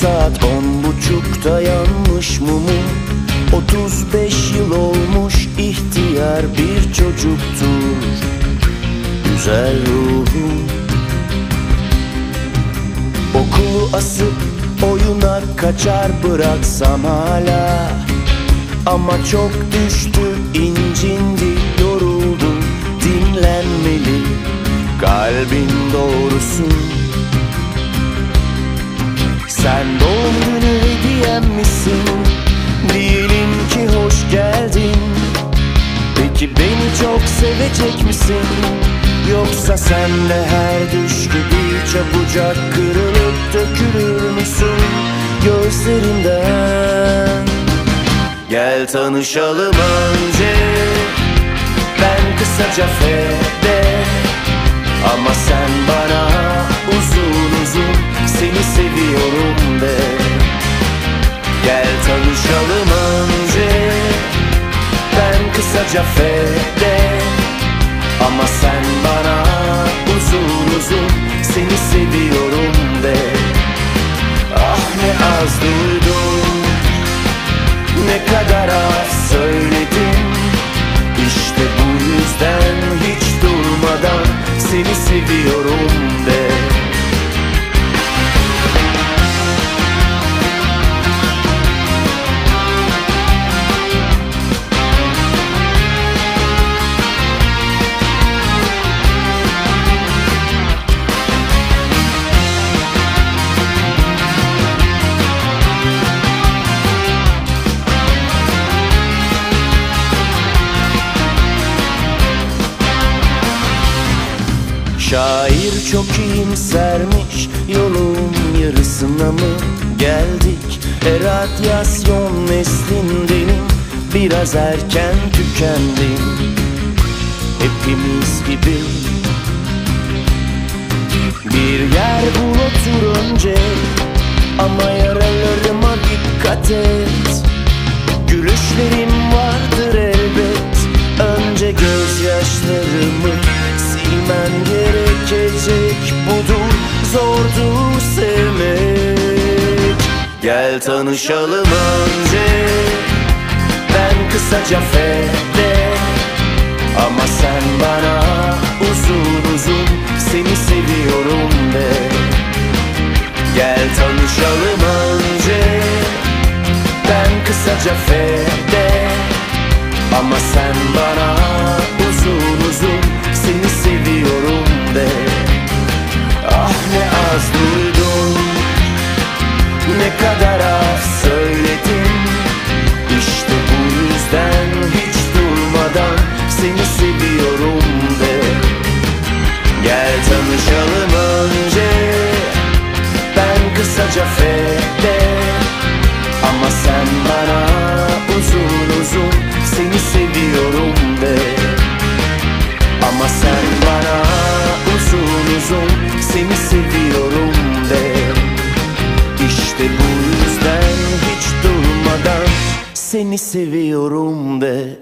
Saat on buçukta yanmış mumu. 35 yıl olmuş ihtiyar bir çocuktur. Güzel ruhum. Okulu asıp oyuna kaçar bıraksam hala. Ama çok düştü incindi yoruldu dinlenmeli Kalbin doğrusu Sen doğum günü hediyem misin Diyelim ki hoş geldin Peki beni çok sevecek misin? Yoksa sen de her düş gibi çabucak kırılıp dökülür müsün gözlerinden? Gel tanışalım önce Ben kısaca Fede Ama sen bana Kısaca Fede Ama sen bana uzun uzun Seni seviyorum de. Ah ne az Şair çok iyimsermiş Yolun yarısına mı geldik? E radyasyon neslindenim Biraz erken tükendim Hepimiz gibi. Bir yer bul otur önce Ama yaralarıma Gel tanışalım önce. Ben kısaca Fede Ama sen bana uzun uzun Seni seviyorum de. Gel tanışalım önce. Ben kısaca Fede Ama sen bana uzun uzun Seni seviyorum seni seviyorum de